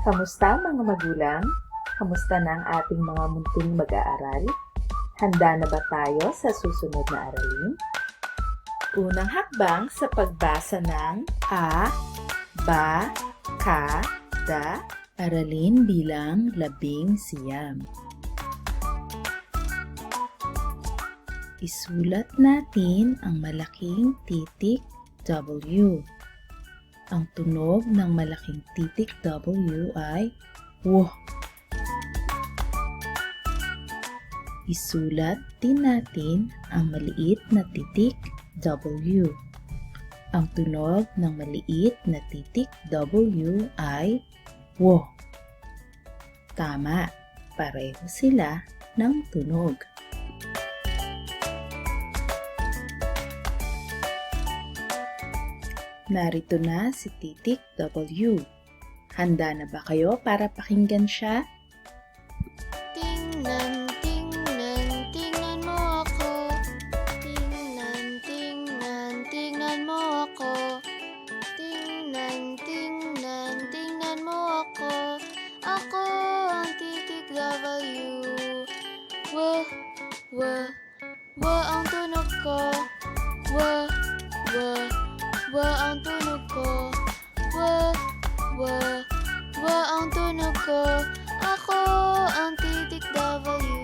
Kamusta mga magulang? Kamusta na ang ating mga munting mag-aaral? Handa na ba tayo sa susunod na aralin? Unang hakbang sa pagbasa ng A, Ba, Ka, Da, aralin bilang labing siyam. Isulat natin ang malaking titik W. Ang tunog ng malaking titik W ay W. Isulat din natin ang maliit na titik W. Ang tunog ng maliit na titik W ay W. Tama, pareho sila ng tunog. Narito na si titik W. Handa na ba kayo para pakinggan siya? Wa ang tunog ko. Wa, wa, wa ang tunog ko. Ako ang titik W.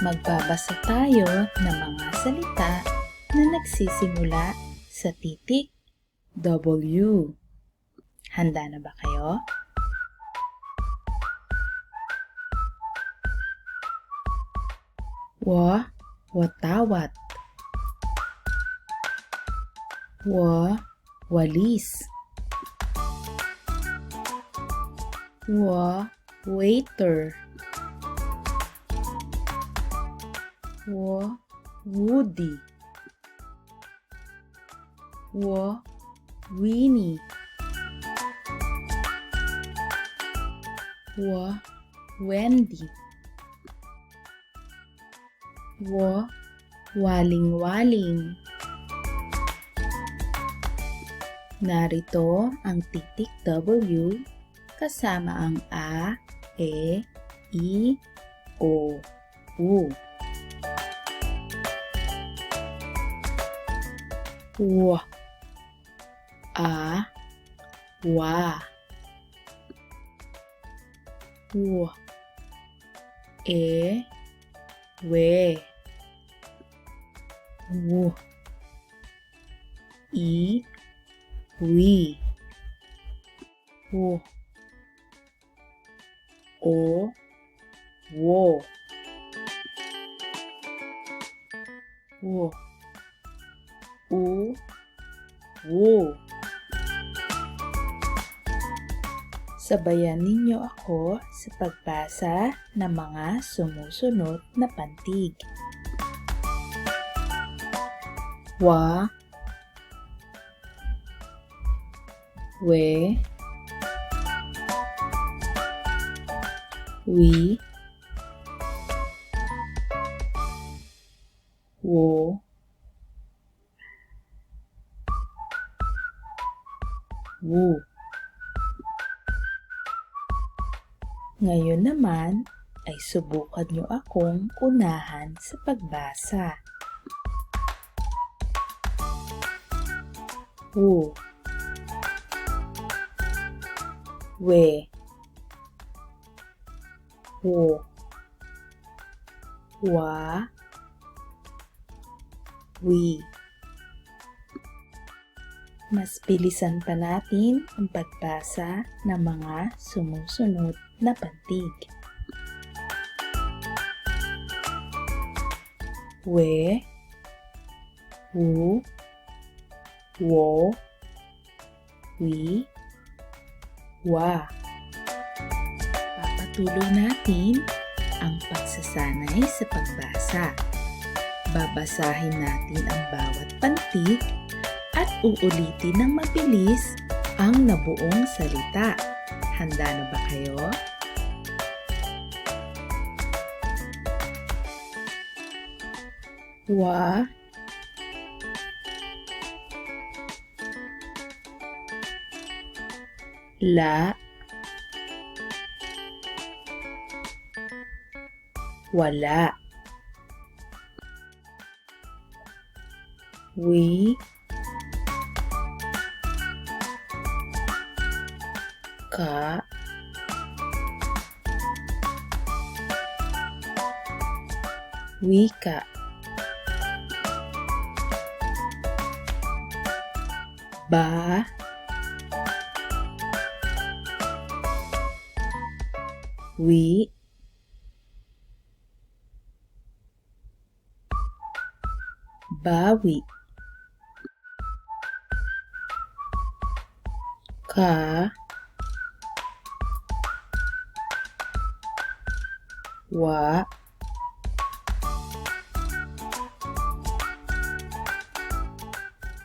Magbabasa tayo ng mga salita na nagsisimula sa titik W. Handa na ba kayo? Wa, watawat. Wa, walis. Wa, waiter. Wa, Wendy. Wa, waling-waling. Narito ang titik W kasama ang A, E, I, O, U. W, A, Wa. W, E, We. W, I, Wi. W, O, Wo. W, U, Wo. Sabayan ninyo ako sa pagbasa ng mga sumusunod na pantig. Wa, we, wi, wo, wu. Ngayon naman ay subukan nyo akong unahan sa pagbasa. Wu. We. Wo. Wa. Wi. Mas bilisan pa natin ang pagbasa ng mga sumusunod na pantig. We, wu, wo, wi, wa. Papatuloy natin ang pagsasanay sa pagbasa. Babasahin natin ang bawat pantig at uulitin ng mabilis ang nabuong salita. Handa na ba kayo? wa la. Wala. Wi ka wika. Ba. Wi. Bawi. Ka wa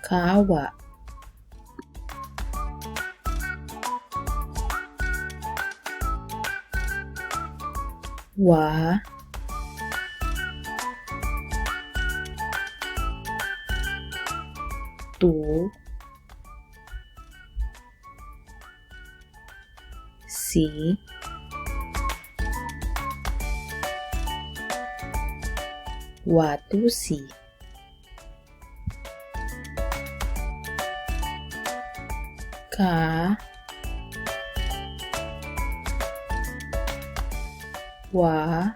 kawa wa tu si watusi ka. Wa.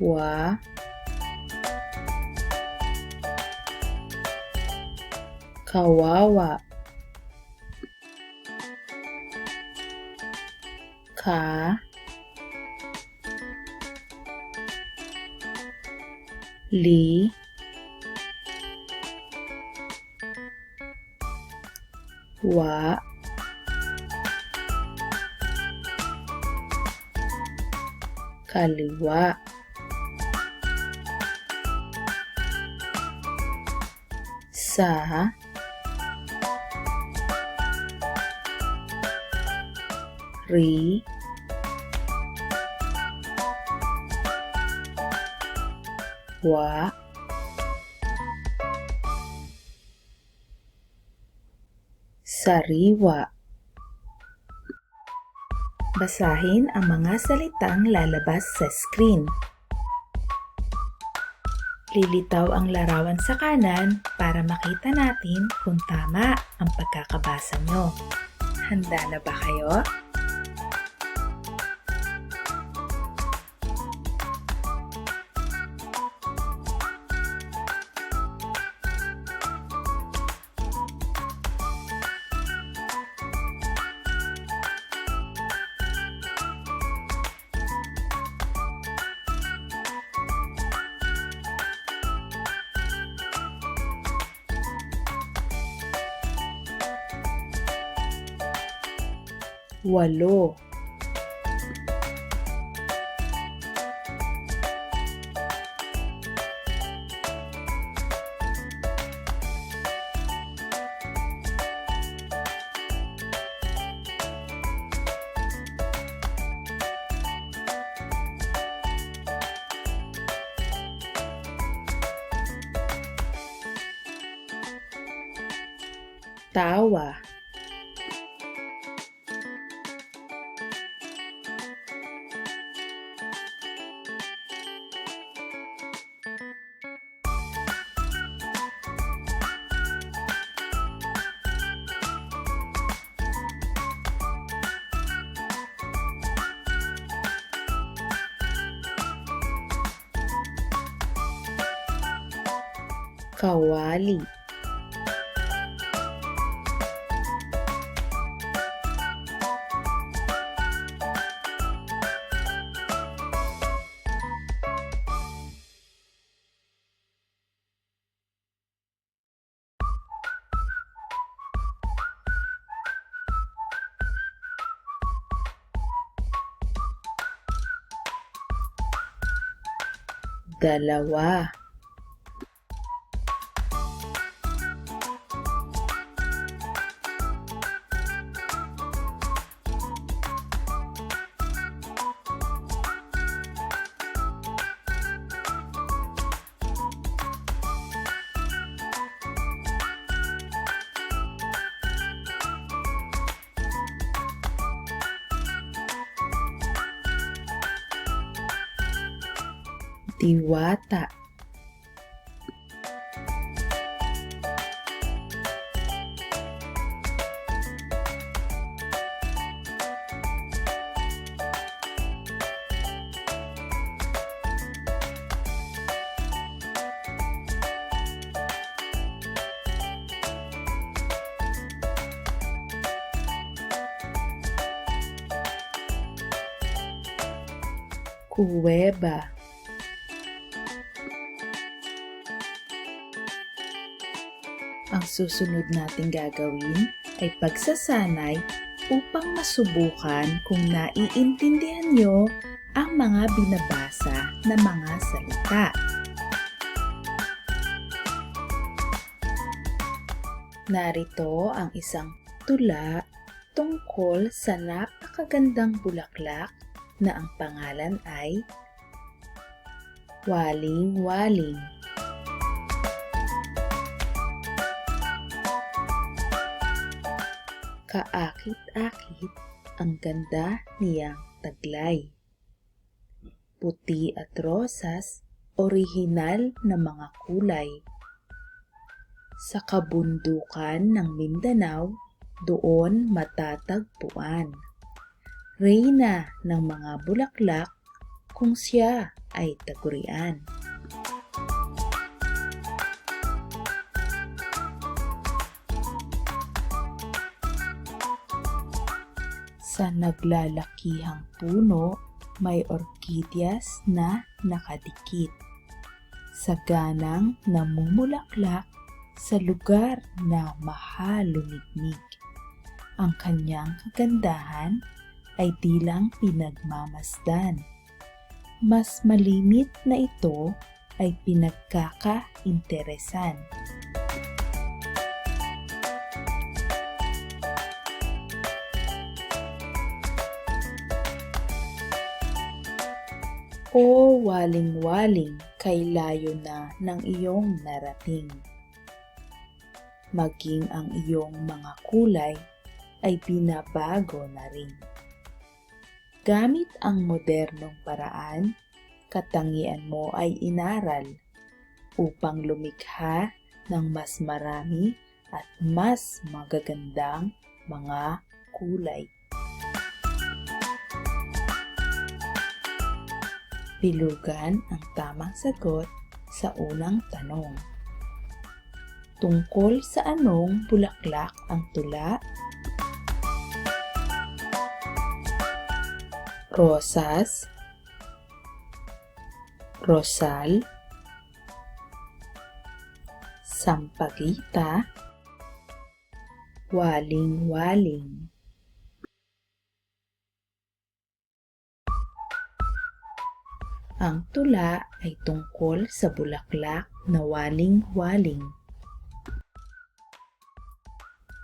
Wa. Kawawa. Ka หลี หวะกาลิวะ สา รี wa sariwa Basahin ang mga salitang lalabas sa screen. Lilitaw ang larawan sa kanan para makita natin kung tama ang pagkakabasa nyo. Handa na ba kayo? Walo. Tawa. Kawali. Dalawa. Tiwata. Cueba. Susunod nating gagawin ay pagsasanay upang masubukan kung naiintindihan nyo ang mga binabasa na mga salita. Narito ang isang tula tungkol sa napakagandang bulaklak na ang pangalan ay Waling Waling. Kaakit-akit ang ganda niyang taglay. Puti at rosas, orihinal na mga kulay. Sa kabundukan ng Mindanao, doon matatagpuan. Reyna ng mga bulaklak kung siya ay tagurian. Sa naglalakihang puno, may orkidyas na nakadikit. Sa ganang namumulaklak sa lugar na mahalumigmig. Ang kanyang kagandahan ay di lang pinagmamasdan. Mas malimit na ito ay pinagkakainteresan. O waling-waling, kay layo na ng iyong narating. Maging ang iyong mga kulay ay binabago na rin. Gamit ang modernong paraan, katangian mo ay inaral upang lumikha ng mas marami at mas magagandang mga kulay. Bilugan ang tamang sagot sa unang tanong. Tungkol sa anong bulaklak ang tula? Rosas, Rosal, Sampagita, Waling-waling. Ang tula ay tungkol sa bulaklak na waling-waling.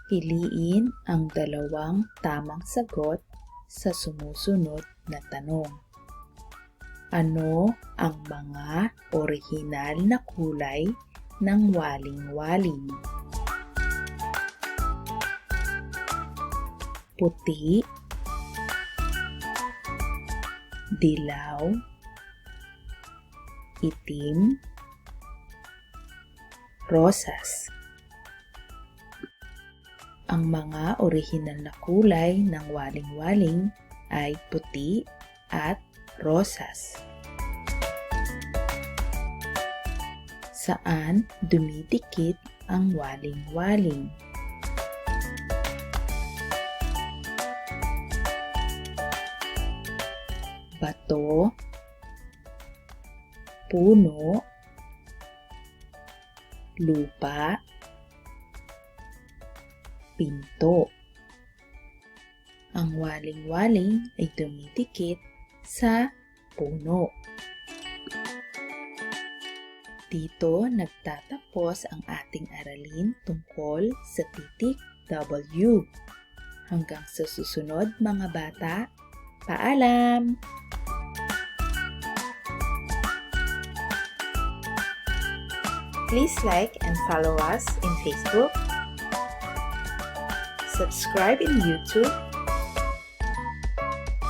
Piliin ang dalawang tamang sagot sa sumusunod na tanong. Ano ang mga orihinal na kulay ng waling-waling? Puti, dilaw, itim, rosas. Ang mga orihinal na kulay ng waling-waling ay puti at rosas. Saan dumidikit ang waling-waling? Bato, puno, lupa, pinto. Ang waling-waling ay tumitikit sa puno. Dito nagtatapos ang ating aralin tungkol sa titik W. Hanggang sa susunod mga bata, paalam! Please like and follow us in Facebook, subscribe in YouTube,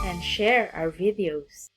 and share our videos.